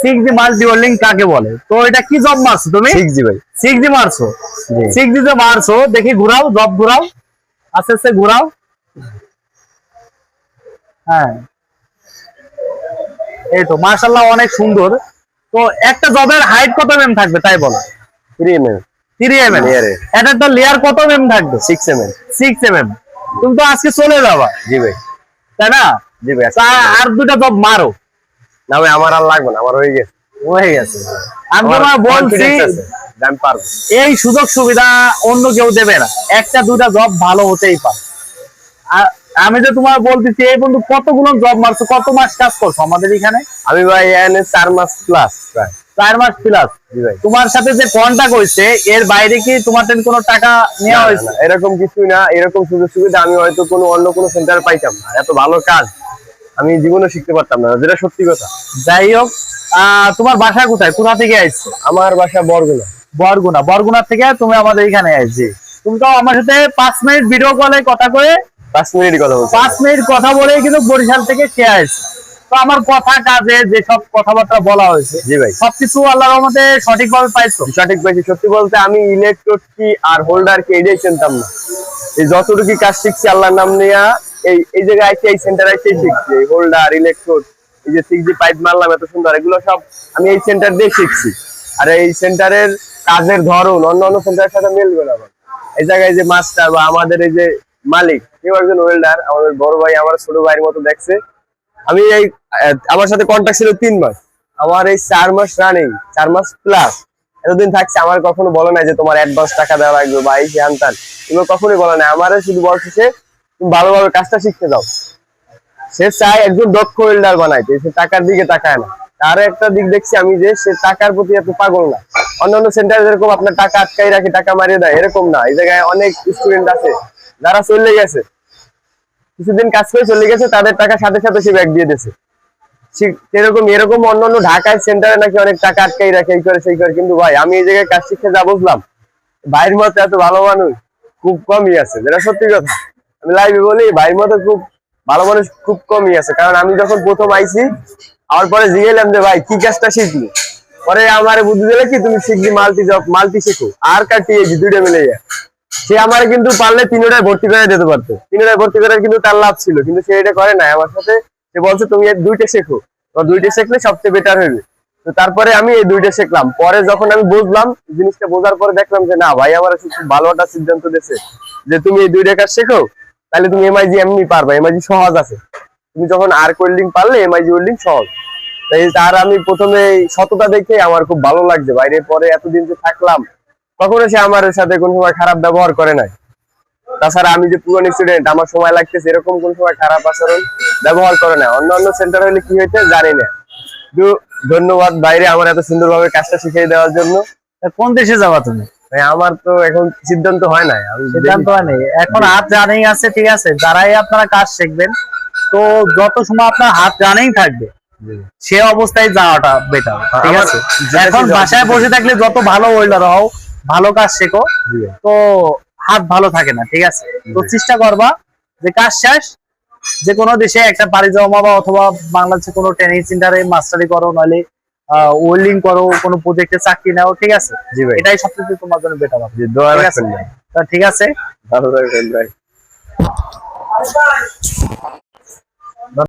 Six জি multi welding কাকে বলে? তো এটা কি জব মারছো তুমি? জি ভাই। সিক্স জি মারছো? জি। সিক্স জি মারছো দেখি ঘুরাও জব ঘুরাও। আস্তে আস্তে ঘুরাও। হ্যাঁ। এই তো মার্শাল্লাহ অনেক সুন্দর। তো একটা জবের হাইট কত এম থাকবে তাই বলো? থ্রি থ্রি এম এম এটা একটা লেয়ার কত এম থাকবে? Six M M six M M তুমি তো আজকে চলে যাবা। জি ভাই। তাই না? জি ভাই আর দুটা জব মারো। না ভাই আমার আর লাগবে না আমার হয়ে গেছে। হয়ে গেছে। আমি তোমার বলছি আমি পারব। এই সুযোগ সুবিধা অন্য কেউ দেবে না। একটা দুটা জব ভালো হতেই পারে। আর আমি যে তোমার বলতেছি এই বন্ধু কতগুলো জব মারছো কত মাস কাজ করছ আমাদের এখানে? আমি ভাই এনে চার মাস প্লাস চার মাস প্লাস ভাই। তোমার সাথে যে কন্টাক্ট হয়েছে এর বাইরে কি তোমার থেকে কোনো টাকা নেওয়া হয়েছে না, এরকম কিছুই না এরকম সুযোগ সুবিধা আমি হয়তো কোনো অন্য কোনো সেন্টার পাইতাম না। এত ভালো কাজ। আমি জীবনে শিখতে পারতাম না যেটা সত্যি কথা। যাই হোক তোমার বাসা কোথায়? কোথা থেকে আসছো? আমার বাসা বরগুনা। বরগুনা। বরগুনা থেকে তুমি আমাদের এখানে আসছি তুমি তো আমার সাথে পাঁচ মিনিট ভিডিও কলে কথা করে পাঁচ মিনিট কথা বলছি। পাঁচ মিনিট কথা বলে কিন্তু বরিশাল থেকে সে আসছে। তো আমার কথা কাজে যেসব কথাবার্তা বলা হয়েছে জি ভাই। সবকিছু আল্লাহর রহমতে সঠিকভাবে পাইছো। সঠিক পাইছি। সত্যি বলতে আমি ইলেকট্রোড কি আর হোল্ডার কি এটাই চিনতাম না। এই যতটুকু কাজ শিখছি আল্লাহর নাম নিয়া এই এই জায়গায় আইসি, এই সেন্টার আইসি শিখছি। হোল্ডার ইলেকট্রোড এই যে সিক্স পাইপ মারলাম, এত সুন্দর। এগুলো সব আমি এই সেন্টার দিয়ে শিখছি। আর এই সেন্টারের কাজের ধরন, অন্য অন্য সেন্টারের সাথে মিলবে না এই জায়গায় যে মাস্টার বা আমাদের এই যে মালিক, কেউ একজন ওয়েল্ডার আমাদের বড় ভাই, আমার ছোট ভাইয়ের মতো দেখছে। আমি এই আমার সাথে কন্ট্যাক্ট ছিল তিন মাস। আমার এই চার মাস রানিং চার মাস প্লাস এতদিন থাকছে, আমার কখনো বলে নাই যে তোমার অ্যাডভান্স টাকা দেওয়া লাগবে বা এই হ্যান এগুলো কখনোই বলে নাই। আমার শুধু বলছে সে তুমি ভালোভাবে কাজটা শিখতে দাও সে চায় একজন দক্ষ ওয়েল্ডার বানাইতে, সে টাকার দিকে তাকায় না। তার একটা দিক দেখছি আমি যে, সে টাকার প্রতি এত পাগল না। অন্যান্য সেন্টারে যেরকম আপনার টাকা আটকাই রাখে, টাকা মারিয়ে দেয়, এরকম না। এই জায়গায় অনেক স্টুডেন্ট আছে, যারা চলে গেছে। কিছুদিন কাজ করে চলে গেছে, তাদের টাকা সাথে সাথে সে ব্যাগ দিয়ে দিয়েছে। সেরকম, এরকম অন্যান্য ঢাকায় সেন্টারে নাকি অনেক টাকা আটকাই রাখে, এই করে, সেই করে। কিন্তু ভাই, আমি এই জায়গায় কাজ শিখে যা বুঝলাম। ভাইয়ের মতো এত ভালো মানুষ খুব কমই আছে, যেটা সত্যি কথা। লাইভে বলি, ভাইয়ের মতো খুব ভালো মানুষ খুব কমই আছে। কারণ আমি যখন প্রথম আইছি, আমার পরে জিগেলাম যে, ভাই, কি কাজটা শিখলি? পরে আমার বুদ্ধি দিলে কি, তুমি শিখবি মাল্টি জব, মাল্টি শেখো। আর কাটিয়েছি দুইটা মিলে যায়। সে আমার কিন্তু পারলে তিনটায় ভর্তি করে দিতে পারতো। তিনটায় ভর্তি করার কিন্তু তার লাভ ছিল, কিন্তু সে এটা করে না আমার সাথে সে বলছে, তুমি দুইটা শেখো। দুইটা শিখলে সবচেয়ে বেটার হবে। তো তারপরে আমি এই দুইটা শিখলাম। পরে যখন আমি বুঝলাম, জিনিসটা বোঝার পরে দেখলাম যে, না, ভাই, আমার খুব ভালো একটা সিদ্ধান্ত দিয়েছে যে, তুমি এই দুইটা কাজ শেখো। তাহলে তুমি এমআইজি এমনি পারবা এমআইজি সহজ আছে। তুমি যখন আর ওয়েল্ডিং পারলে এমআইজি ওয়েল্ডিং সহজ। তাই তার আমি প্রথমে সততা দেখে আমার খুব ভালো লাগছে। বাইরে পরে এতদিন যে থাকলাম, কখনো সে আমার সাথে কোনো সময় খারাপ ব্যবহার করে নাই। তাছাড়া আমি যে পুরনো স্টুডেন্ট আমার সময় লাগতেছে এরকম কোন সময় খারাপ আচরণ ব্যবহার করে না অন্য অন্য সেন্টার হলে কি হয়েছে জানি না। ধন্যবাদ বাইরে আমার এত সুন্দরভাবে কাজটা শিখিয়ে দেওয়ার জন্য। কোন দেশে যাবা তুমি? আমার তো এখন সিদ্ধান্ত হয় নাই সিদ্ধান্ত দেখি- হয়নি এখন হাত জানেই আছে ঠিক আছে যারাই আপনারা কাজ শিখবেন তো যত সময় আপনার হাত জানেই থাকবে সে অবস্থায় যাওয়াটা বেটার ঠিক আছে? এখন বাসায় বসে থাকলে যত ভালো ওয়েল্ডার হও ভালো কাজ শেখো তো হাত ভালো থাকে না ঠিক আছে? তো চেষ্টা করবা যে কাজ শেষ যে কোনো দেশে একটা বাড়ি জমাবা অথবা বাংলাদেশে কোনো ট্রেনিং সেন্টারে মাস্টারি করো নইলে ওয়েল্ডিং করো কোনো প্রজেক্টে চাকরি নাও ঠিক আছে? জি ভাই। এটাই সবচেয়ে তোমার জন্য বেটার হবে। দোয়া ঠিক আছে? রাখবেন তা ঠিক আছে? ভালো থাকবেন ভাই।